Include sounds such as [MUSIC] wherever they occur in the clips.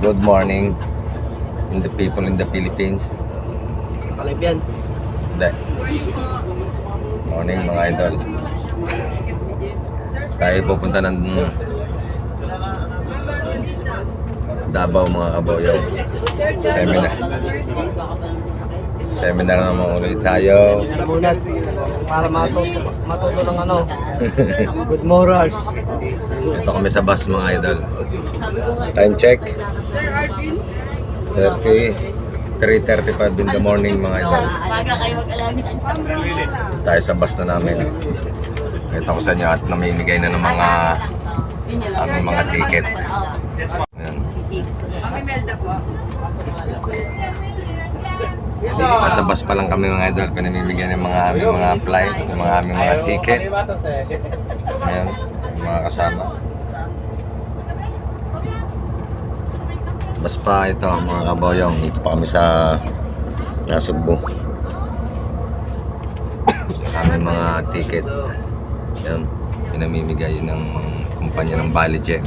Good morning in the people in the Philippines. Palib yan. Hindi. Morning mga idol. Tayo pupunta ng Davao mga kaboyo. Seminar. Seminar naman ulit tayo. Namunat. Para matuto, matuto ng ano. Good morals. Ito kami sa bus mga idol. Time check. 30. 3.35 in the morning mga idol. Tayo sa bus na namin. Ito ko sa inyo at namimigay na ng mga aming mga ticket. Ayan. Nasa bus pa lang kami mga idol, pinamimigay ng mga aming mga flight, ng mga aming mga ticket. Ayan, mga kasama. Bus pa ito mga kaboyong, dito pa kami sa Nasugbo. Aming mga ticket. Ayan, pinamimigay ng kumpanya ng Balijet.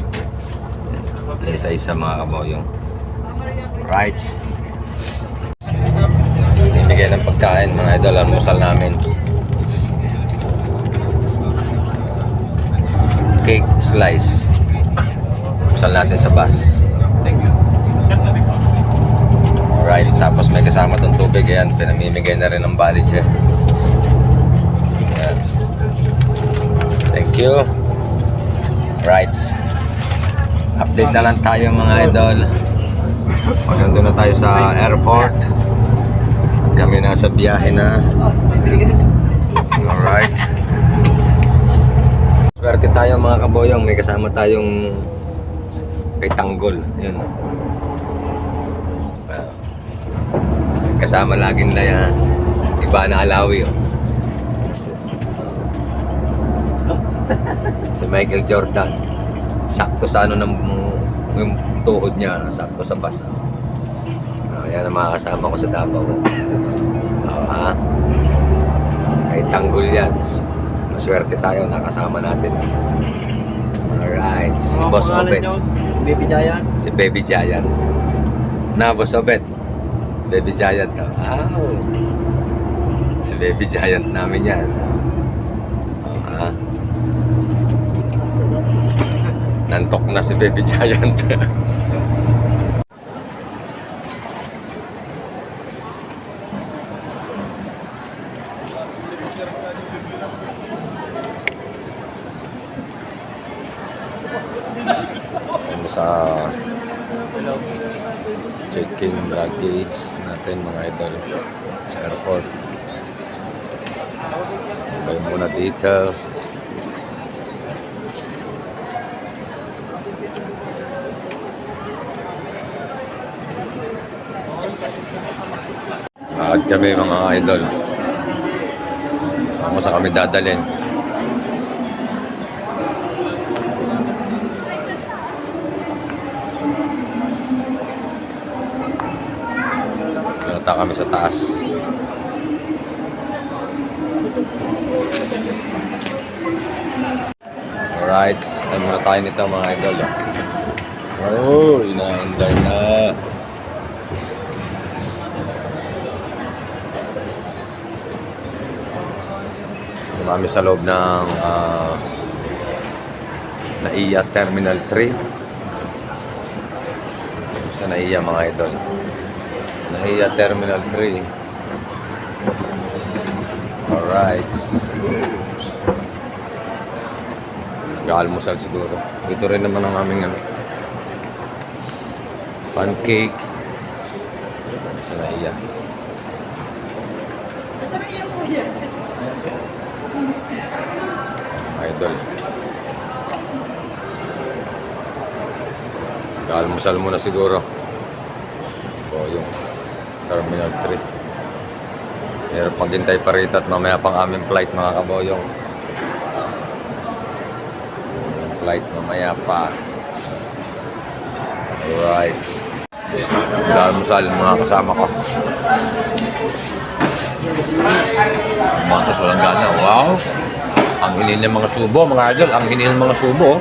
Isa-isa mga kaboyong. Rights. Bibigay ng pagkain mga idol, almusal namin. Cake slice. Almusal natin sa bus. Right, tapos may kasama tong tubig. Ayan, pinamimigay na rin ng bali check. Ayan. Thank you. Right. Update na lang tayo mga idol. Pag nandun na tayo sa airport. Kami nasa biyahe na. Alright. Swerte tayo mga kaboyong. May kasama tayong kay Tanggol. Yun. Kasama lagi nila yan. Iba na alawi. Oh. [LAUGHS] si Michael Jordan. Sakto sa ano ng yung tuhod niya, sakto sa basa. Uh, ang mga kasama ko sa Davao. Ha? Ay tanggol yan. Maswerte tayo, nakasama natin. ah. Alright, si Boss Obet. Baby Giant. Si Baby Giant. Na, Boss Obet. Baby Giant daw. Wow. Si Baby Giant namin yan. Ah. Nantok na si Baby Giant. [LAUGHS] Ano sa checking luggage natin mga idol sa airport. Sabay muna dito. Lakad kami mga idol. Ako sa kami dadalhin. Punta kami sa taas. Alright, time muna tayo nito mga idol. Oh, inaandar na. Kami sa loob ng ah, NAIA Terminal 3. Sa NAIA mga idol. NAIA Terminal 3. Alright. Gaalmusal siguro. Ito rin naman ang aming ano, pancake. Sa NAIA. Idol. Gaalmusal muna siguro. O yung Terminal 3. Hirap maghintay pa rito at mamaya pang aming flight mga kaboyong. Flight mamaya pa. Alright. Gaalmusal mga kasama ko. Matos walang gana. Wow! Ang hinil ng mga subo, mga idol. Ang hinil ng mga subo.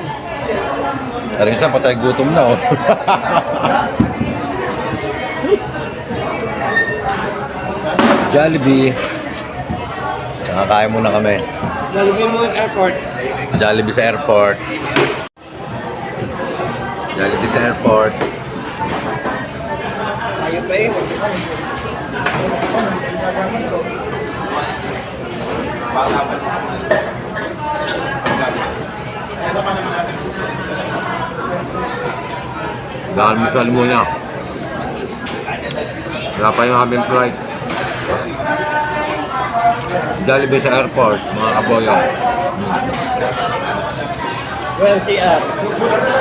Pero isa patay gutom na oh. [LAUGHS] Jollibee. Tsaka kain muna kami. Lalagyan mo yung airport. Jollibee sa airport. Jollibee sa airport. Tayo pa eh. Almusal muna. Wala pa yung aming flight. Jollibee sa airport, mga kaboyong. Well, CR.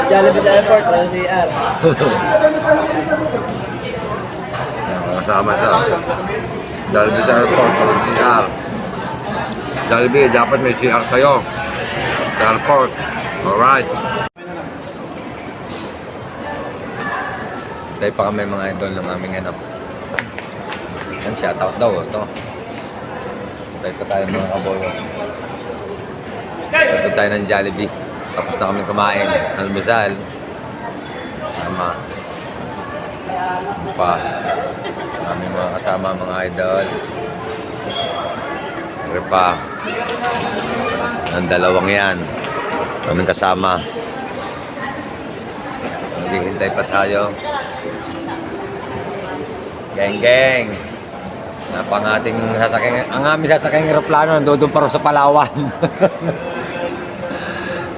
Jollibee sa airport, well, CR. Kasama [LAUGHS] sa Jollibee sa airport, walang CR. Jollibee, dapat may CR kayo. Sa airport. Alright. Tayo pa kami mga idol ng aming ano. Yan, shoutout daw. Ito. Tayo pa tayo mga kaboyo. Tayo tayo ng Jollibee. Tapos na kami kumain. Almusal. Sama. Pa. Aming mga kasama mga idol. Siyempre pa. Ang dalawang yan. Kaming kasama. Naghihintay pa tayo. Geng geng. Napang ating sasakyan. Ang aming sasakyan aeroplano nandoon pa sa Palawan. [LAUGHS]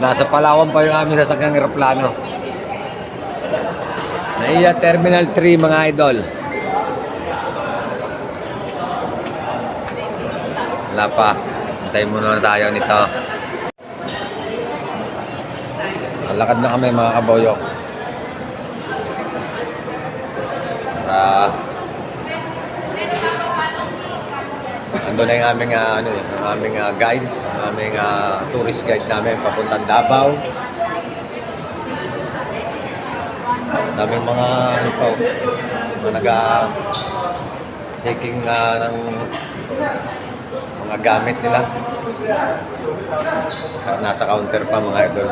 Nasa Palawan pa yung aming sasakyan aeroplano. Naiya Terminal 3 mga idol. Wala pa. Hintayin muna na tayo nito. Lakad na kami mga kaboyo. Para Na yung aming ah, ano, eh, aming ah, guide, aming ah, tourist guide namin papuntang Davao. Daming mga ano pa, oh, mga naga checking ah, ng mga gamit nila. Sa, nasa counter pa mga idol.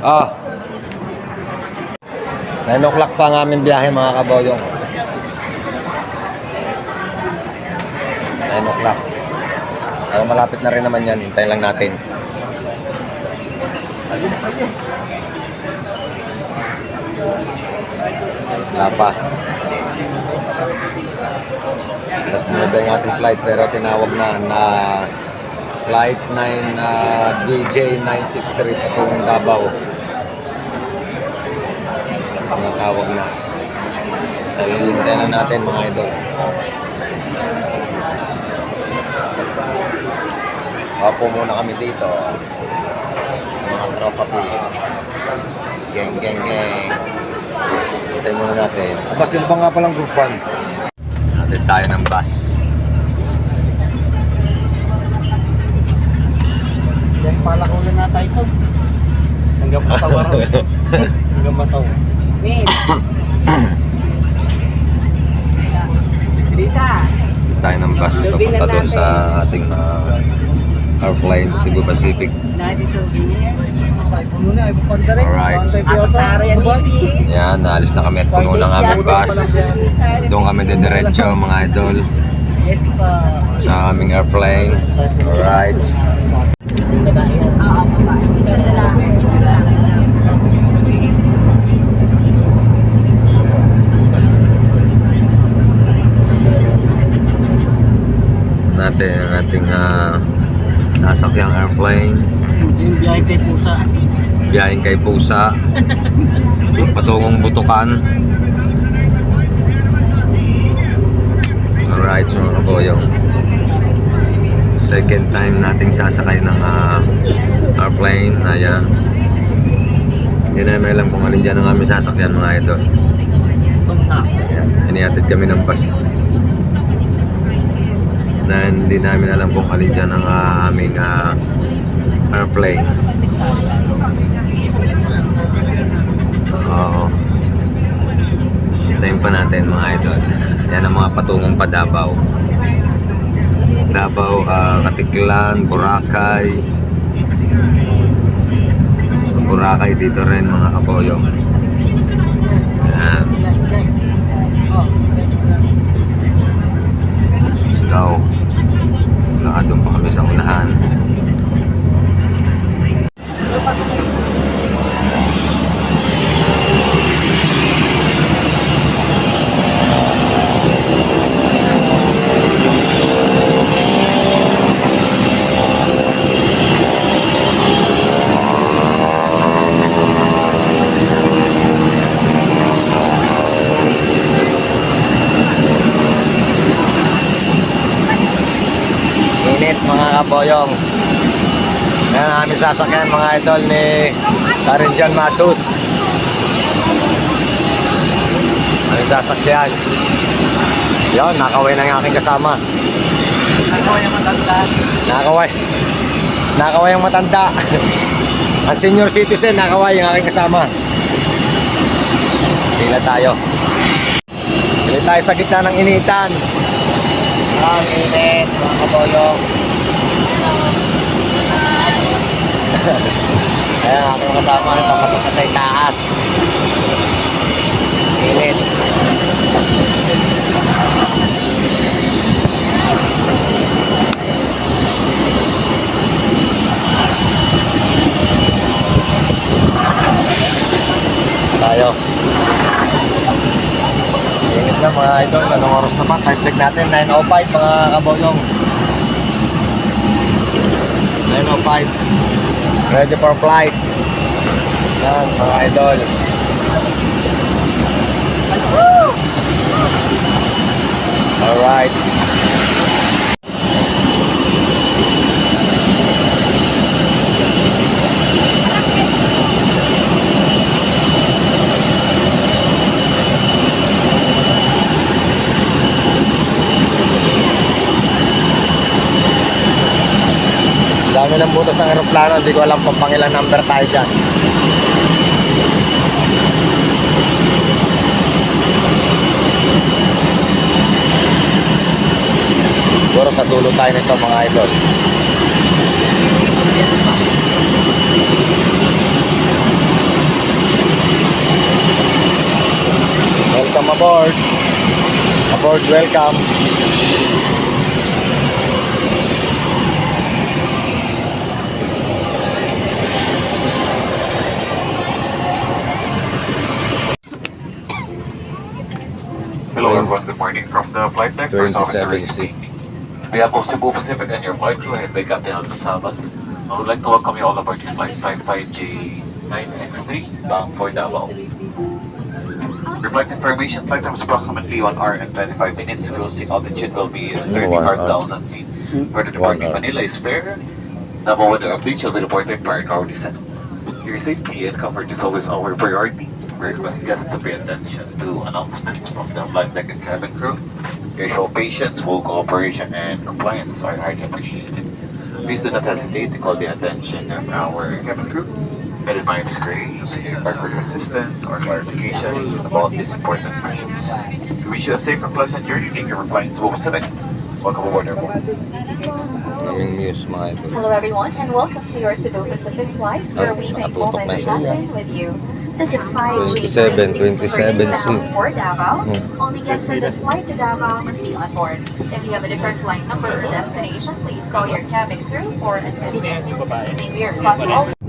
Ah. 9 o'clock pa ang aming biyahe mga kaboyong. 9 o'clock. Pero malapit na rin naman yan. Hintayin lang natin. Wala pa. Tapos nilaba yung ating flight pero tinawag na na flight 9 na BJ 963 patungong Davao. Tinatawag na. Dahil hintayin lang natin mga idol. Wapo muna kami dito. Mga tropa pigs. Geng, geng, geng. Hintay muna natin. Aba, sino pa nga palang group 1? Natin tayo ng bus. Yan pala ko na tayo ito. Hanggang masawa raw. [LAUGHS] Hanggang masawa. Min! Lisa! tayo ng bus papunta doon sa ating uh, airplane Cebu Pacific. Alright. Yan, naalis na kami at puno ng aming bus. Doon kami didiretso mga idol sa aming airplane. Alright. Natin ang ating uh, sasakyang airplane. Yung biyahe kay Pusa. Biyahing kay Pusa. Patungong Butukan. Alright, mga kaboyong. Second time nating sasakay ng ah, airplane. Ayan. Hindi namin alam kung alin dyan ang aming sasakyan mga idol. Ayan. Inihatid kami ng bus. Na hindi namin alam kung alin dyan ang ah, aming ah, airplane. Oo. Hintayin pa natin mga idol. Yan ang mga patungong pa Davao. Davao, ah, Katiklan, Boracay. Sa Boracay dito rin mga kaboyo. Yan. Kaboyong. Yan ang aming sasakyan mga idol ni Karinjan Matus. Aming sasakyan. Yon, nakaway ng aking kasama. Ako yung matanda. Nakaway. Nakaway ang matanda. [LAUGHS] ang senior citizen, nakaway ang aking kasama. Pila tayo. Pili tayo sa gitna ng initan. Ang init, mga kaboyong. [LAUGHS] Ayan, aking kasama, papasok sa taas. Init. Tayo. Init na mga idol. Anong oras na ba? Time check natin. 9.05 mga kaboyong. 9.05. Ready for flight. Yan, mga idol. Alright. Ng butas ng aeroplano, hindi ko alam kung pangilan number tayo dyan. Siguro sa dulo tayo nito mga idol. Welcome aboard. Aboard, welcome. The flight deck. First officer 27C. speaking. On behalf of Cebu Pacific and your flight crew, head by Captain Alvin Sabas, I would like to welcome you all aboard this flight 55J963 bound for Davao. Flight information, flight time is approximately 1 hour and 25 minutes. Cruising altitude will be One 35,000 feet. Where the departing. Manila is fair. Davao weather update shall be reported prior to our descent. Your safety and comfort is always our priority. We request guests to pay attention to announcements from the flight deck and cabin crew. Your show patience, full cooperation, and compliance are highly appreciated. Please do not hesitate to call the attention of our cabin crew, headed by Ms. Gray, for assistance or clarifications about these important measures. We wish you a safe and pleasant journey. Thank you for flying Cebu Pacific. Welcome aboard, everyone. Naming news mga idol. Hello everyone and welcome to your Cebu Pacific flight where we ah, make nakatutok na moments happen with you. This is 27, 27C. for Davao. Hmm. Only guests for this flight to Davao must be on board. If you have a different flight number or destination, please call your cabin crew for assistance. May we request all